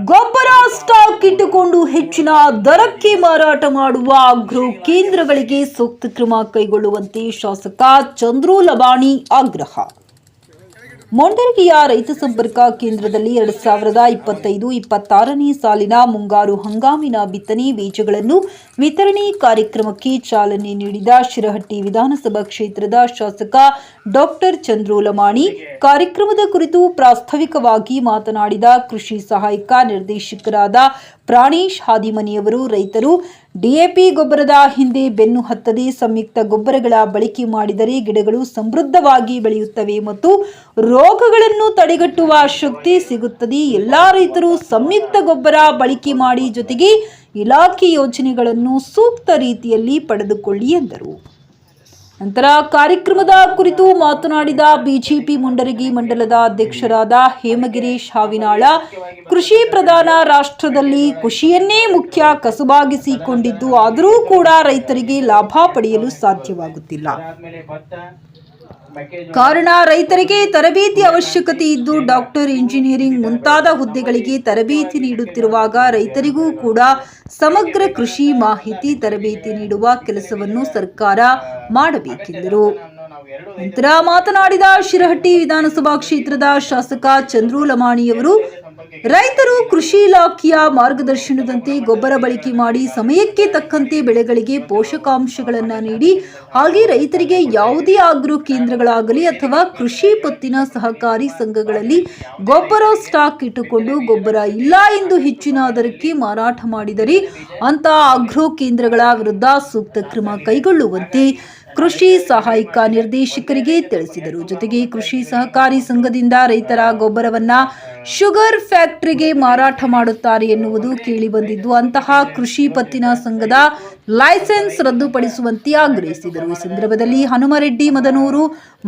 ಗೊಬ್ಬರ ಸ್ಟಾಕ್ ಇಟ್ಟುಕೊಂಡು ಹೆಚ್ಚಿನ ದರಕ್ಕೆ ಮಾರಾಟ ಮಾಡುವ ಅಗ್ರೋ ಕೇಂದ್ರಗಳಿಗೆ ಸೂಕ್ತ ಕ್ರಮ ಕೈಗೊಳ್ಳುವಂತೆ ಶಾಸಕ ಚಂದ್ರು ಲಬಾಣಿ ಆಗ್ರಹ. ಮೊಂಡರಗಿಯ ರೈತ ಸಂಪರ್ಕ ಕೇಂದ್ರದಲ್ಲಿ ಎರಡ್ ಸಾವಿರದ ಇಪ್ಪತ್ತೈದು, ಇಪ್ಪತ್ತಾರನೇ ಸಾಲಿನ ಮುಂಗಾರು ಹಂಗಾಮಿನ ಬಿತ್ತನೆ ಬೀಜಗಳನ್ನು ವಿತರಣೆ ಕಾರ್ಯಕ್ರಮಕ್ಕೆ ಚಾಲನೆ ನೀಡಿದ ಶಿರಹಟ್ಟಿ ವಿಧಾನಸಭಾ ಕ್ಷೇತ್ರದ ಶಾಸಕ ಡಾಕ್ಟರ್ ಚಂದ್ರು ಲಮಾಣಿ ಕಾರ್ಯಕ್ರಮದ ಕುರಿತು ಪ್ರಾಸ್ತಾವಿಕವಾಗಿ ಮಾತನಾಡಿದ ಕೃಷಿ ಸಹಾಯಕ ನಿರ್ದೇಶಕರಾದ ಪ್ರಾಣೇಶ್ ಹಾದಿಮನಿಯವರು ರೈತರು. ಡಿಎಪಿ ಗೊಬ್ಬರದ ಹಿಂದೆ ಬೆನ್ನು ಹತ್ತದೆ ಸಂಯುಕ್ತ ಗೊಬ್ಬರಗಳ ಬಳಕೆ ಮಾಡಿದರೆ ಗಿಡಗಳು ಸಮೃದ್ಧವಾಗಿ ಬೆಳೆಯುತ್ತವೆ ಮತ್ತು ರೋಗಗಳನ್ನು ತಡೆಗಟ್ಟುವ ಶಕ್ತಿ ಸಿಗುತ್ತದೆ. ಎಲ್ಲ ರೈತರು ಸಂಯುಕ್ತ ಗೊಬ್ಬರ ಬಳಕೆ ಮಾಡಿ ಜೊತೆಗೆ ಇಲಾಖೆ ಯೋಜನೆಗಳನ್ನು ಸೂಕ್ತ ರೀತಿಯಲ್ಲಿ ಪಡೆದುಕೊಳ್ಳಿ ಎಂದರು. ನಂತರ ಕಾರ್ಯಕ್ರಮದ ಕುರಿತು ಮಾತನಾಡಿದ ಬಿಜೆಪಿ ಮುಂಡರಗಿ ಮಂಡಲದ ಅಧ್ಯಕ್ಷರಾದ ಹೇಮಗಿರಿ ಹಾವಿನಾಳ ಕೃಷಿ ಪ್ರಧಾನ ರಾಷ್ಟ್ರದಲ್ಲಿ ಕೃಷಿಯನ್ನೇ ಮುಖ್ಯ ಕಸುಬಾಗಿಸಿಕೊಂಡಿದ್ದು, ಆದರೂ ಕೂಡ ರೈತರಿಗೆ ಲಾಭ ಪಡೆಯಲು ಸಾಧ್ಯವಾಗುತ್ತಿಲ್ಲ. ಕಾರಣ, ರೈತರಿಗೆ ತರಬೇತಿ ಅವಶ್ಯಕತೆ ಇದ್ದು ಡಾಕ್ಟರ್ ಇಂಜಿನಿಯರಿಂಗ್ ಮುಂತಾದ ಹುದ್ದೆಗಳಿಗೆ ತರಬೇತಿ ನೀಡುತ್ತಿರುವಾಗ ರೈತರಿಗೂ ಕೂಡ ಸಮಗ್ರ ಕೃಷಿ ಮಾಹಿತಿ ತರಬೇತಿ ನೀಡುವ ಕೆಲಸವನ್ನು ಸರ್ಕಾರ ಮಾಡಬೇಕೆಂದರು. ನಂತರ ಮಾತನಾಡಿದ ಶಿರಹಟ್ಟಿ ವಿಧಾನಸಭಾ ಕ್ಷೇತ್ರದ ಶಾಸಕ ಚಂದ್ರು ಲಮಾಣಿಯವರು ರೈತರು ಕೃಷಿ ಇಲಾಖೆಯ ಮಾರ್ಗದರ್ಶನದಂತೆ ಗೊಬ್ಬರ ಬಳಕೆ ಮಾಡಿ ಸಮಯಕ್ಕೆ ತಕ್ಕಂತೆ ಬೆಳೆಗಳಿಗೆ ಪೋಷಕಾಂಶಗಳನ್ನು ನೀಡಿ, ಹಾಗೆ ರೈತರಿಗೆ ಯಾವುದೇ ಆಗ್ರೋ ಕೇಂದ್ರಗಳಾಗಲಿ ಅಥವಾ ಕೃಷಿ ಪತ್ತಿನ ಸಹಕಾರಿ ಸಂಘಗಳಲ್ಲಿ ಗೊಬ್ಬರ ಸ್ಟಾಕ್ ಇಟ್ಟುಕೊಂಡು ಗೊಬ್ಬರ ಇಲ್ಲ ಎಂದು ಹೆಚ್ಚಿನ ದರಕ್ಕೆ ಮಾರಾಟ ಮಾಡಿದರೆ ಅಂತಹ ಆಗ್ರೋ ಕೇಂದ್ರಗಳ ವಿರುದ್ಧ ಸೂಕ್ತ ಕ್ರಮ ಕೈಗೊಳ್ಳುವಂತೆ ಕೃಷಿ ಸಹಾಯಕ ನಿರ್ದೇಶಕರಿಗೆ ತಿಳಿಸಿದರು. ಜೊತೆಗೆ ಕೃಷಿ ಸಹಕಾರಿ ಸಂಘದಿಂದ ರೈತರ ಗೊಬ್ಬರವನ್ನ ಶುಗರ್ ಫ್ಯಾಕ್ಟರಿಗೆ ಮಾರಾಟ ಮಾಡುತ್ತಾರೆ ಎನ್ನುವುದು ಕೇಳಿಬಂದಿದ್ದು, ಅಂತಹ ಕೃಷಿ ಪತ್ತಿನ ಸಂಘದ ಲೈಸೆನ್ಸ್ ರದ್ದುಪಡಿಸುವಂತೆ ಆಗ್ರಹಿಸಿದರು. ಈ ಸಂದರ್ಭದಲ್ಲಿ ಹನುಮರೆಡ್ಡಿ, ಮದನೂರು,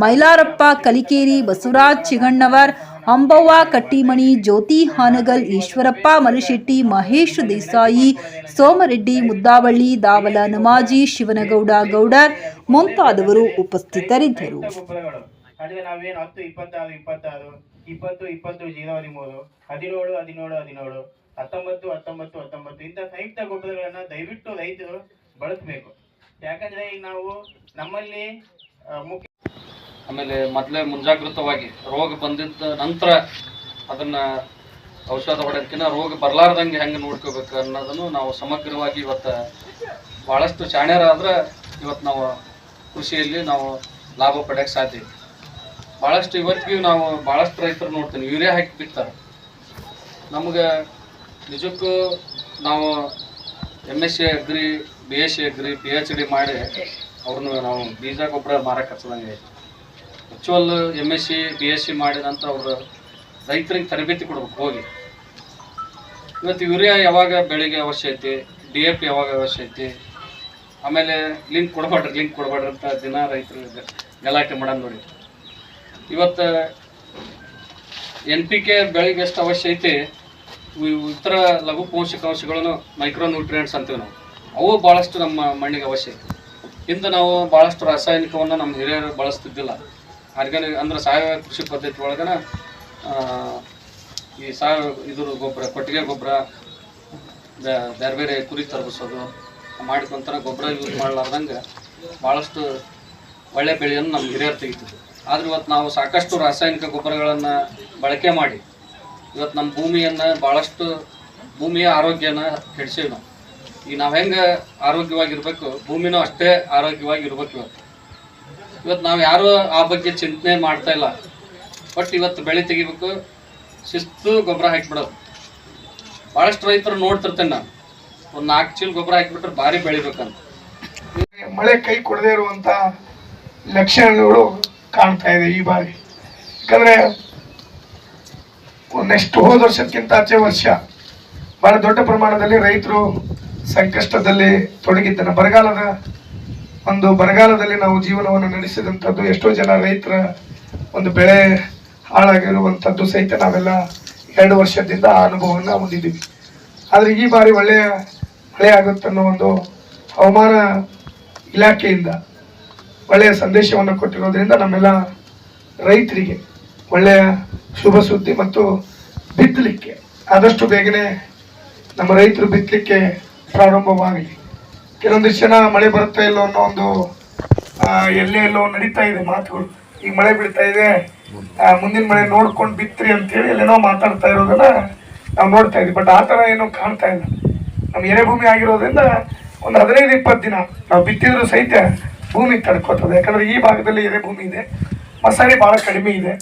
ಮೈಲಾರಪ್ಪ, ಕಲಿಕೇರಿ, ಬಸವರಾಜ್ ಚಿಗಣ್ಣವರ್ ಅಂಬವ್ವ, ಕಟ್ಟಿಮಣಿ, ಜ್ಯೋತಿ ಹಾನಗಲ್, ಈಶ್ವರಪ್ಪ, ಮಲಶೆಟ್ಟಿ, ಮಹೇಶ್ ದೇಸಾಯಿ, ಸೋಮರೆಡ್ಡಿ, ಮುದ್ದಾವಳ್ಳಿ, ದಾವಲ ನಮಾಜಿ, ಶಿವನಗೌಡ, ಗೌಡರ್ ಮುಂತಾದವರು ಉಪಸ್ಥಿತರಿದ್ದರು. ಇಪ್ಪತ್ತಾರು ಇಪ್ಪತ್ತಾರು, ಇಪ್ಪತ್ತು ಇಪ್ಪತ್ತು ಜೀರೋ ಹದಿಮೂರು ಹದಿನೇಳು ಹದಿನೇಳು ಹದಿನೇಳು, ಹತ್ತೊಂಬತ್ತು ಹತ್ತೊಂಬತ್ತು ಹತ್ತೊಂಬತ್ತು ಇಂಥ ಸಂಯುಕ್ತ ಗೊಬ್ಬರಗಳನ್ನ ದಯವಿಟ್ಟು ರೈತರು ಬಳಸಬೇಕು. ಯಾಕಂದ್ರೆ ಈಗ ನಾವು ನಮ್ಮಲ್ಲಿ ಮುಖ್ಯ ಆಮೇಲೆ ಮೊದಲೇ ಮುಂಜಾಗೃತವಾಗಿ ರೋಗ ಬಂದಿದ್ದ ನಂತರ ಅದನ್ನ ಔಷಧ ಹೊಡೆದಕ್ಕಿಂತ ರೋಗ ಬರಲಾರ್ದಂಗೆ ಹೆಂಗೆ ನೋಡ್ಕೋಬೇಕು ಅನ್ನೋದನ್ನು ನಾವು ಸಮಗ್ರವಾಗಿ ಇವತ್ತು ಭಾಳಷ್ಟು ಶಾಣ್ಯರಾದ್ರೆ ಇವತ್ತು ನಾವು ಕೃಷಿಯಲ್ಲಿ ನಾವು ಲಾಭ ಪಡೆಯಕ್ಕೆ ಸಾಧ್ಯ ಭಾಳಷ್ಟು ಇವತ್ತಿಗೂ ನಾವು ಭಾಳಷ್ಟು ರೈತರು ನೋಡ್ತೀನಿ ಯೂರಿಯಾ ಹಾಕಿ ಬಿಡ್ತಾರೆ ನಮಗೆ ನಿಜಕ್ಕೂ ನಾವು M S C agri B S C agri P H D ಮಾಡಿ ಅವ್ರನ್ನ ನಾವು ಬೀಜ ಗೊಬ್ಬರ ಮಾರಕ್ಕೆ ಹಚ್ಚದಂಗೆ actual M S C B S C ಮಾಡಿದಂಥ ಅವರು ರೈತರಿಗೆ ತರಬೇತಿ ಕೊಡ್ಬೇಕು ಹೋಗಿ. ಇವತ್ತು ಯೂರಿಯಾ ಯಾವಾಗ ಬೆಳೆಗೆ ಅವಶ್ಯ ಐತಿ ಡಿ ಎ ಪಿ ಯಾವಾಗ ಅವಶ್ಯ ಐತಿ, ಆಮೇಲೆ ಲಿಂಕ್ ಕೊಡಬೇಡ್ರಿ ಲಿಂಕ್ ಕೊಡಬೇಡ್ರಿ ಅಂತ ದಿನ ರೈತರು ಗಲಾಟೆ ಮಾಡೋದು ನೋಡಿ. ಇವತ್ತು ಎನ್ ಪಿ ಕೆ ಬೆಳೆಗೆ ಎಷ್ಟು ಅವಶ್ಯ ಐತಿ ಇತರ ಲಘು ಪೋಷಕಾಂಶಗಳನ್ನು ಮೈಕ್ರೋ ನ್ಯೂಟ್ರಿಯೆಂಟ್ಸ್ ಅಂತೀವಿ ನಾವು. ಅವು ಭಾಳಷ್ಟು ನಮ್ಮ ಮಣ್ಣಿಗೆ ಅವಶ್ಯ ಐತಿ. ಇಂದು ನಾವು ಭಾಳಷ್ಟು ರಾಸಾಯನಿಕವನ್ನು ನಮ್ಮ ಹಿರಿಯರು ಬಳಸ್ತಿದ್ದಿಲ್ಲ. ಆರ್ಗ್ಯಾನಿಕ್ ಅಂದ್ರೆ ಸಾವಯವ ಕೃಷಿ ಪದ್ಧತಿ ಒಳಗನ ಈ ಸಾವಯವ ಇದ್ರ ಗೊಬ್ಬರ ಕೊಟ್ಟಿಗೆ ಗೊಬ್ಬರ ಬೇರೆ ಬೇರೆ ಕುರಿ ತರಬಿಸೋದು ಮಾಡ್ಕೊಂತಾರ ಗೊಬ್ಬರ ಯೂಸ್ ಮಾಡಲಾರ್ದಂಗೆ ಭಾಳಷ್ಟು ಒಳ್ಳೆ ಬೆಳೆಯನ್ನು ನಮ್ಮ ಹಿರಿಯರು ತೆಗಿತಿದ್ರು. ಆದ್ರೆ ಇವತ್ತು ನಾವು ಸಾಕಷ್ಟು ರಾಸಾಯನಿಕ ಗೊಬ್ಬರಗಳನ್ನು ಬಳಕೆ ಮಾಡಿ ಇವತ್ತು ನಮ್ಮ ಭೂಮಿಯನ್ನು ಭಾಳಷ್ಟು ಭೂಮಿಯ ಆರೋಗ್ಯನ ಕೆಡಿಸೀವಿ ನಾವು. ಈಗ ನಾವು ಹೆಂಗೆ ಆರೋಗ್ಯವಾಗಿರ್ಬೇಕು, ಭೂಮಿನೂ ಅಷ್ಟೇ ಆರೋಗ್ಯವಾಗಿರ್ಬೇಕು ಇವತ್ತು. ಇವತ್ತು ನಾವು ಯಾರೂ ಆ ಬಗ್ಗೆ ಚಿಂತನೆ ಮಾಡ್ತಾ ಇಲ್ಲ. ಬಟ್ ಇವತ್ತು ಬೆಳೆ ತೆಗಿಬೇಕು, ಶಿಸ್ತು ಗೊಬ್ಬರ ಹಾಕಿಬಿಡೋದು. ಭಾಳಷ್ಟು ರೈತರು ನೋಡ್ತಿರ್ತೇನೆ ನಾನು. ಒಂದು ನಾಲ್ಕು ಚೀಲ ಗೊಬ್ಬರ ಹಾಕಿಬಿಟ್ರೆ ಭಾರಿ ಬೆಳಿಬೇಕಂತ. ಮಳೆ ಕೈ ಕೊಡದೇ ಇರುವಂತ ಲಕ್ಷಣಗಳು ಕಾಣ್ತಾ ಇದೆ ಈ ಬಾರಿ. ಯಾಕಂದ್ರೆ ನೆಕ್ಸ್ಟ್ ಹೋದ ವರ್ಷಕ್ಕಿಂತ ಆಚೆ ವರ್ಷ ಬಹಳ ದೊಡ್ಡ ಪ್ರಮಾಣದಲ್ಲಿ ರೈತರು ಸಂಕಷ್ಟದಲ್ಲಿ ತೊಡಗಿದ್ದನ ಬರಗಾಲದ ಒಂದು ಬರಗಾಲದಲ್ಲಿ ನಾವು ಜೀವನವನ್ನು ನಡೆಸಿದಂಥದ್ದು ಎಷ್ಟೋ ಜನ ರೈತರ ಒಂದು ಬೆಳೆ ಹಾಳಾಗಿರುವಂಥದ್ದು ಸಹಿತ ನಾವೆಲ್ಲ ಎರಡು ವರ್ಷದಿಂದ ಆ ಅನುಭವವನ್ನು ಹೊಂದಿದ್ದೀವಿ. ಆದರೆ ಈ ಬಾರಿ ಒಳ್ಳೆಯ ಮಳೆ ಆಗುತ್ತನ್ನೋ ಒಂದು ಹವಾಮಾನ ಇಲಾಖೆಯಿಂದ ಒಳ್ಳೆಯ ಸಂದೇಶವನ್ನು ಕೊಟ್ಟಿರೋದ್ರಿಂದ ನಮ್ಮೆಲ್ಲ ರೈತರಿಗೆ ಒಳ್ಳೆಯ ಶುಭ ಸುದ್ದಿ ಮತ್ತು ಬಿತ್ತಲಿಕ್ಕೆ ಆದಷ್ಟು ಬೇಗನೆ ನಮ್ಮ ರೈತರು ಬಿತ್ತಲಿಕ್ಕೆ ಪ್ರಾರಂಭವಾಗಲಿ. ಕೆಲವೊಂದಿಷ್ಟು ಜನ ಮಳೆ ಬರುತ್ತಾ ಇಲ್ಲೋ ಅನ್ನೋ ಒಂದು ಎಲ್ಲೇ ಎಲ್ಲೋ ನಡೀತಾ ಇದೆ ಮಾತುಗಳು. ಈಗ ಮಳೆ ಬೀಳ್ತಾ ಇದೆ. ಮುಂದಿನ ಮಳೆ ನೋಡ್ಕೊಂಡು ಬಿತ್ರಿ ಅಂತೇಳಿ ಎಲ್ಲೇನೋ ಮಾತಾಡ್ತಾ ಇರೋದನ್ನ ನಾವು ನೋಡ್ತಾ ಇದ್ವಿ. ಬಟ್ ಆ ಥರ ಏನೂ ಕಾಣ್ತಾ ಇಲ್ಲ. ನಮ್ಮ ಎರೆಭೂಮಿ ಆಗಿರೋದ್ರಿಂದ ಒಂದು ಹದಿನೈದು, ಇಪ್ಪತ್ತು ದಿನ ನಾವು ಬಿತ್ತಿದ್ರು ಸಹಿತ ಭೂಮಿ ತಡ್ಕೋತದೆ. ಯಾಕಂದ್ರೆ ಈ ಭಾಗದಲ್ಲಿ ಎರೆಭೂಮಿ ಇದೆ. ಮಸಾಲೆ ಭಾಳ ಕಡಿಮೆ ಇದೆ.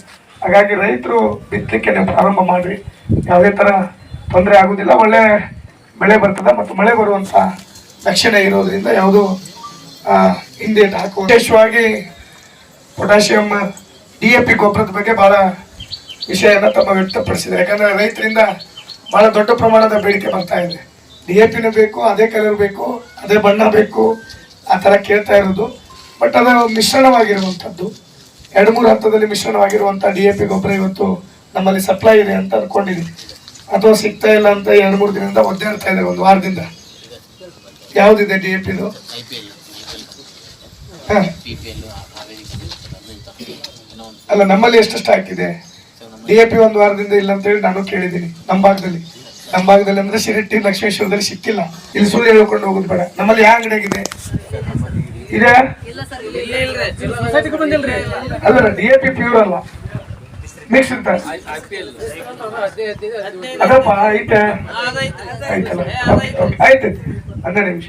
ಹಾಗಾಗಿ ರೈತರು ಬಿತ್ತಲಿಕ್ಕೆ ನೀವು ಪ್ರಾರಂಭ ಮಾಡಿರಿ. ಯಾವುದೇ ಥರ ತೊಂದರೆ ಆಗೋದಿಲ್ಲ. ಒಳ್ಳೆ ಬೆಳೆ ಬರ್ತದೆ ಮತ್ತು ಮಳೆ ಬರುವಂಥ ಲಕ್ಷಣ ಇರೋದ್ರಿಂದ ಯಾವುದು ಹಿಂದೆ ಹಾಕುವ ವಿಶೇಷವಾಗಿ ಪೊಟ್ಯಾಷಿಯಂ, ಡಿ ಎ ಪಿ ಗೊಬ್ಬರದ ಬಗ್ಗೆ ಭಾಳ ವಿಷಯನ ತಮ್ಮ ವ್ಯಕ್ತಪಡಿಸಿದೆ ಯಾಕಂದರೆ ರೈತರಿಂದ ಭಾಳ ದೊಡ್ಡ ಪ್ರಮಾಣದ ಬೇಡಿಕೆ ಬರ್ತಾ ಇದೆ. ಡಿ ಎ ಪಿನೂ ಬೇಕು, ಅದೇ ಕಲರ್ ಬೇಕು, ಅದೇ ಬಣ್ಣ ಬೇಕು, ಆ ಥರ ಕೇಳ್ತಾ ಇರೋದು. ಬಟ್ ಅದು ಮಿಶ್ರಣವಾಗಿರುವಂಥದ್ದು. ಎರಡು ಮೂರು ಹಂತದಲ್ಲಿ ಮಿಶ್ರಣವಾಗಿರುವಂಥ ಡಿ ಎ ಪಿ ಗೊಬ್ಬರ ಇವತ್ತು ನಮ್ಮಲ್ಲಿ ಸಪ್ಲೈ ಇದೆ ಅಂತ ಅಂದ್ಕೊಂಡಿದ್ದೀನಿ ಅಥವಾ ಸಿಗ್ತಾ ಇಲ್ಲ ಅಂತ ಎರಡು ಮೂರು ದಿನದಿಂದ ಒದ್ದಾಡ್ತಾ ಇದೆ, ಒಂದು ವಾರದಿಂದ. ಯಾವುದಿದೆ ಡಿ ಎ ಪಿದು ಅಲ್ಲ ನಮ್ಮಲ್ಲಿ ಎಷ್ಟು ಸ್ಟಾಕ್ ಇದೆ? ಡಿ ಎ ಪಿ ಒಂದು ವಾರದಿಂದ ಇಲ್ಲ ಅಂತ ಹೇಳಿ ನಾನು ಕೇಳಿದ್ದೀನಿ. ನಮ್ಮ ಭಾಗದಲ್ಲಿ. ನಮ್ಮ ಭಾಗದಲ್ಲಿ ಅಂದ್ರೆ ಶಿರಟ್ಟಿ ಲಕ್ಷ್ಮೇಶ್ವರದಲ್ಲಿ ಸಿಕ್ಕಿಲ್ಲ. ಇಲ್ಲಿ ಸುಳ್ಳು ಹೇಳ್ಕೊಂಡು ಹೋಗುದು ಬೇಡ. ನಮ್ಮಲ್ಲಿ ಯಾವ ಅಂಗಡಿಯಾಗಿದೆ ಇದೆ? ಅಲ್ಲ ಡಿ ಎ ಪಿ ಪ್ಯೂರ್ ಅಲ್ಲ. ಮಿಕ್ಸ್ ಅದಪ್ಪ ಐತೆ. ಆಯ್ತಲ್ಲ. ಆಯ್ತು. ಹನ್ನೆರಡು ನಿಮಿಷ.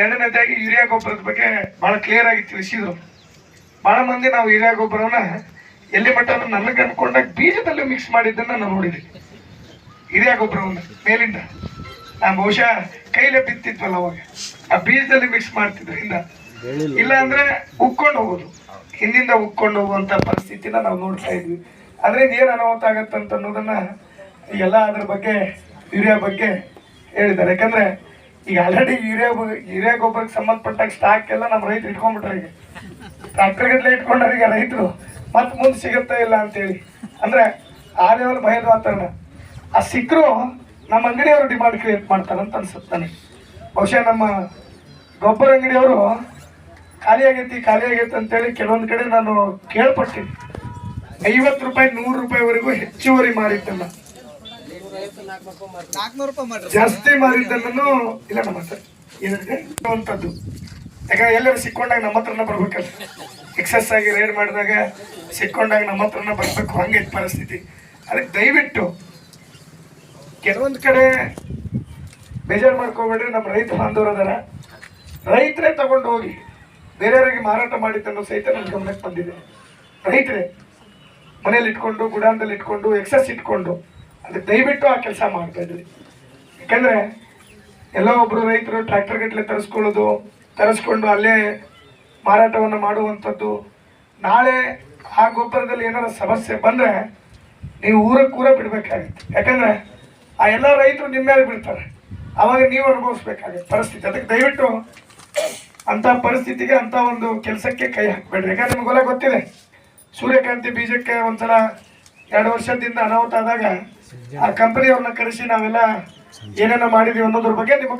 ಎರಡನೇದಾಗಿ ಯೂರಿಯಾ ಗೊಬ್ಬರದ ಬಗ್ಗೆ ಬಹಳ ಕ್ಲಿಯರ್ ಆಗಿ ತಿಳಿಸಿದ್ರು. ಬಹಳ ಮಂದಿ ನಾವು ಯೂರಿಯಾ ಗೊಬ್ಬರವನ್ನ ಎಲ್ಲಿ ಮಟ್ಟ ನನಗೆ ಅನ್ಕೊಂಡಾಗ ಬೀಜದಲ್ಲಿ ಮಿಕ್ಸ್ ಮಾಡಿದ್ದನ್ನ ನಾನು ನೋಡಿದ್ವಿ. ಯೂರಿಯಾ ಗೊಬ್ಬರವನ್ನ ಮೇಲಿಂದ. ನಾನು ಬಹುಶಃ ಕೈಲೆ ಬಿತ್ತಿದ್ವಲ್ಲ ಅವಾಗ. ಆ ಬೀಜದಲ್ಲಿ ಮಿಕ್ಸ್ ಮಾಡ್ತಿದ್ರು ಹಿಂದ ಇಲ್ಲ ಅಂದ್ರೆ ಉಕ್ಕೊಂಡು ಹೋಗೋದು. ಹಿಂದಿಂದ ಉಕ್ಕೊಂಡು ಹೋಗುವಂತ ಪರಿಸ್ಥಿತಿನ ನಾವು ನೋಡ್ತಾ ಇದ್ವಿ. ಅದರಿಂದ ಏನ್ ಅನಾಹುತ ಆಗತ್ತಂತ ಅನ್ನೋದನ್ನ ಎಲ್ಲ ಅದ್ರ ಬಗ್ಗೆ ಯೂರಿಯಾ ಬಗ್ಗೆ ಹೇಳಿದ್ದಾರೆ. ಯಾಕಂದ್ರೆ ಈಗ ಆಲ್ರೆಡಿ ಯೂರಿಯಾ ಯೂರಿಯಾ ಗೊಬ್ಬರಕ್ಕೆ ಸಂಬಂಧಪಟ್ಟಾಗ ಸ್ಟಾಕ್ ಎಲ್ಲ ನಮ್ಮ ರೈತರು ಇಟ್ಕೊಂಡ್ಬಿಟ್ರೆ ಈಗ. ಟ್ರಾಕ್ಟರ್ ಗಟ್ಟಲೆ ಇಟ್ಕೊಂಡ್ರೆ ಈಗ ರೈತರು ಮತ್ತೆ ಮುಂದೆ ಸಿಗುತ್ತಾ ಇಲ್ಲ ಅಂತೇಳಿ. ಅಂದ್ರೆ ಆ ಲೆವೆಲ್ ಭಯದ ವಾತಾವರಣ. ಆ ಸಿಕ್ಕರು ನಮ್ಮ ಅಂಗಡಿಯವರು ಡಿಮಾಂಡ್ ಕ್ರಿಯೇಟ್ ಅಂತ ಅನ್ಸುತ್ತೆ ನನಗೆ. ಬಹುಶಃ ನಮ್ಮ ಗೊಬ್ಬರ ಅಂಗಡಿಯವರು ಖಾಲಿ ಆಗೈತಿ ಖಾಲಿ ಆಗೈತಿ ಅಂತೇಳಿ ಕೆಲವೊಂದು ಕಡೆ ನಾನು ಕೇಳ್ಪಟ್ಟಿನಿ. ಐವತ್ತು ರೂಪಾಯಿ, ನೂರು ರೂಪಾಯಿವರೆಗೂ ಹೆಚ್ಚುವರಿ ಮಾರಿದ್ದಲ್ಲ ಜಾಸ್ತಿ ಮಾರಿದ್ದನ್ನು ಇಲ್ಲ ನಮ್ಮ ಹತ್ರ. ಏನಂತದ್ದು ಯಾಕಂದ್ರೆ ಎಲ್ಲರೂ ಸಿಕ್ಕೊಂಡಾಗ ನಮ್ಮ ಹತ್ರನ ಬರ್ಬೇಕಲ್ಲ. ಎಕ್ಸಸ್ ಆಗಿ ರೇಡ್ ಮಾಡಿದಾಗ ಸಿಕ್ಕೊಂಡಾಗ ನಮ್ಮ ಹತ್ರನ ಬರ್ಬೇಕು. ಹಂಗೆ ಪರಿಸ್ಥಿತಿ. ಅದಕ್ಕೆ ದಯವಿಟ್ಟು ಕೆಲವೊಂದು ಕಡೆ ಬೇಜಾರು ಮಾಡ್ಕೋಬೇಡ್ರಿ. ನಮ್ಮ ರೈತ ಬಾಂಧವರು ಅದಾರ. ರೈತರೇ ತಗೊಂಡು ಹೋಗಿ ಬೇರೆಯವರಿಗೆ ಮಾರಾಟ ಮಾಡಿದ್ದನ್ನು ಸಹಿತ ನನ್ನ ಗಮನಕ್ಕೆ ಬಂದಿದೆ. ರೈತರೇ ಮನೇಲಿ ಇಟ್ಕೊಂಡು, ಗುಡಾನದಲ್ಲಿ ಇಟ್ಕೊಂಡು ಎಕ್ಸಸ್ ಇಟ್ಕೊಂಡು ಅದಕ್ಕೆ ದಯವಿಟ್ಟು ಆ ಕೆಲಸ ಮಾಡ್ತಾ ಇದ್ರಿ. ಯಾಕಂದ್ರೆ ಎಲ್ಲ ಒಬ್ರು ರೈತರು ಟ್ರ್ಯಾಕ್ಟರ್ ಗಟ್ಟಲೆ ತರಿಸ್ಕೊಳ್ಳೋದು, ತರಿಸ್ಕೊಂಡು ಅಲ್ಲೇ ಮಾರಾಟವನ್ನು ಮಾಡುವಂಥದ್ದು. ನಾಳೆ ಆ ಗೊಬ್ಬರದಲ್ಲಿ ಏನಾರ ಸಮಸ್ಯೆ ಬಂದ್ರೆ ನೀವು ಊರಕ್ಕೆ ಊರ ಬಿಡ್ಬೇಕಾಗತ್ತೆ. ಯಾಕಂದ್ರೆ ಆ ಎಲ್ಲ ರೈತರು ನಿಮ್ಮ ಮೇಲೆ ಬಿಡ್ತಾರೆ ಅವಾಗ ನೀವು ಅನುಭವಿಸ್ಬೇಕಾಗತ್ತೆ ಪರಿಸ್ಥಿತಿ. ಅದಕ್ಕೆ ದಯವಿಟ್ಟು ಅಂತ ಪರಿಸ್ಥಿತಿಗೆ ಅಂತ ಒಂದು ಕೆಲಸಕ್ಕೆ ಕೈ ಹಾಕ್ಬೇಡ್ರಿ. ಯಾಕಂದ್ರೆ ನಿಮಗೆಲ್ಲ ಗೊತ್ತಿದೆ. ಸೂರ್ಯಕಾಂತಿ ಬೀಜಕ್ಕೆ ಒಂಥರ ಎರಡು ವರ್ಷದಿಂದ ಅನಾಹುತ ಆದಾಗ ಆ ಕಂಪನಿಯವ್ರನ್ನ ಕರೆಸಿ ನಾವೆಲ್ಲ ಏನೇನೋ ಮಾಡಿದೀವಿ ಅನ್ನೋದ್ರ ಬಗ್ಗೆ ನಿಮಗೆ